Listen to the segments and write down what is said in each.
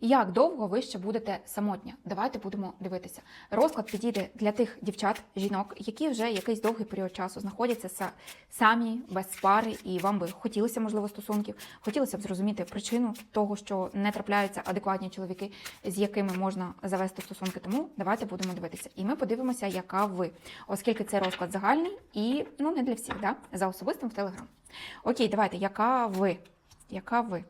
Як довго ви ще будете самотня? Давайте будемо дивитися. Розклад підійде для тих дівчат, жінок, які вже якийсь довгий період часу знаходяться самі без пари, і вам би хотілося, можливо, стосунків. Хотілося б зрозуміти причину того, що не трапляються адекватні чоловіки, з якими можна завести стосунки. Тому давайте будемо дивитися. І ми подивимося, яка ви, оскільки це розклад загальний і ну не для всіх, да? за особистим в Телеграм. Окей, давайте, яка ви? Яка ви?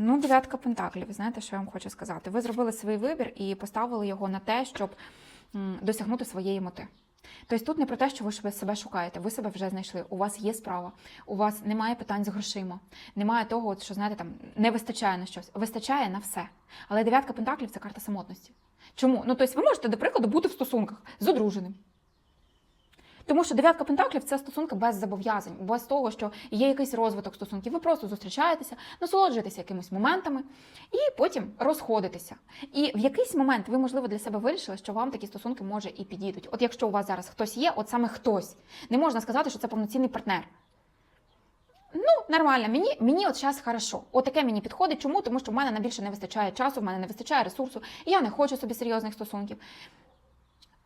Ну, дев'ятка пентаклів. Знаєте, що я вам хочу сказати? Ви зробили свій вибір і поставили його на те, щоб досягнути своєї мети. Тобто тут не про те, що ви себе- себе шукаєте, ви себе вже знайшли. У вас є справа, у вас немає питань з грошима, немає того, що знаєте, там не вистачає на щось. Вистачає на все. Але дев'ятка пентаклів це карта самотності. Чому? Ну, тобто, ви можете, до прикладу, бути в стосунках з одруженим. Тому що дев'ятка пентаклів це стосунки без зобов'язань, без того, що є якийсь розвиток стосунків. Ви просто зустрічаєтеся, насолоджуєтеся якимись моментами і потім розходитеся. І в якийсь момент ви, можливо, для себе вирішили, що вам такі стосунки може і підійдуть. От якщо у вас зараз хтось є, от саме хтось, не можна сказати, що це повноцінний партнер. Ну, нормально, мені, мені от зараз хорошо. Отаке мені підходить. Чому? Тому що в мене на більше не вистачає часу, в мене не вистачає ресурсу, я не хочу собі серйозних стосунків.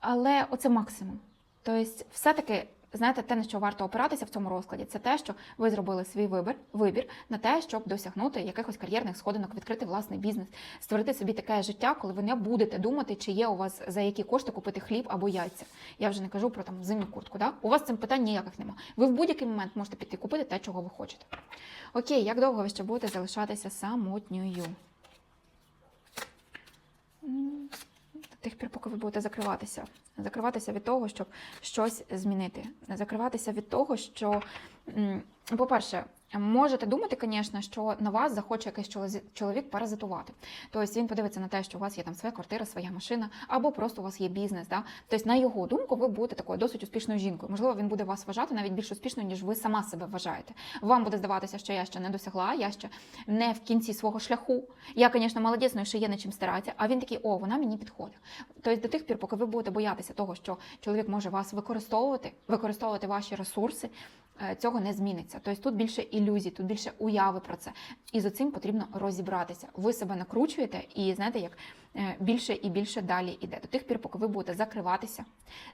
Але оце максимум. Тобто, все-таки, знаєте, те, на що варто опиратися в цьому розкладі, це те, що ви зробили свій вибір, вибір на те, щоб досягнути якихось кар'єрних сходинок, відкрити власний бізнес, створити собі таке життя, коли ви не будете думати, чи є у вас за які кошти купити хліб або яйця. Я вже не кажу про там зимню куртку. Да? У вас цим питань ніяких нема. Ви в будь-який момент можете піти купити те, чого ви хочете. Окей, як довго ви ще будете залишатися самотньою? Тих пір, поки ви будете закриватися. Закриватися від того, щоб щось змінити. Закриватися від того, що, по-перше, можете думати, звісно, що на вас захоче якийсь чоловік паразитувати. Тобто він подивиться на те, що у вас є там своя квартира, своя машина, або просто у вас є бізнес. Да? Тобто, на його думку, ви будете такою досить успішною жінкою. Можливо, він буде вас вважати навіть більш успішною, ніж ви сама себе вважаєте. Вам буде здаватися, що я ще не досягла, я ще не в кінці свого шляху. Я, звісно, молодець, ну, ще є над чим старатися. А він такий, о, вона мені підходить. Тобто до тих пір, поки ви будете боятися того, що чоловік може вас використовувати, використовувати ваші ресурси, цього не зміниться. Тобто тут більше ілюзій, тут більше уяви про це. І з цим потрібно розібратися. Ви себе накручуєте, і знаєте, як е, більше і більше далі йде. До тих пір, поки ви будете закриватися,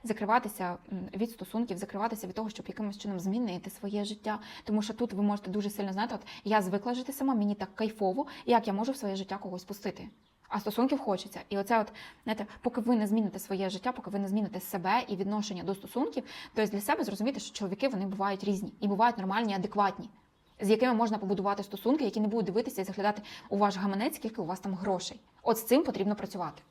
закриватися від стосунків, закриватися від того, щоб якимось чином змінити своє життя. Тому що тут ви можете дуже сильно знати, от я звикла жити сама, мені так кайфово, як я можу в своє життя когось пустити. А стосунків хочеться. І оце, от, знаєте, поки ви не зміните своє життя, поки ви не зміните себе і відношення до стосунків, то для себе зрозуміти, що чоловіки вони бувають різні і бувають нормальні, адекватні, з якими можна побудувати стосунки, які не будуть дивитися і заглядати у ваш гаманець, скільки у вас там грошей. От з цим потрібно працювати.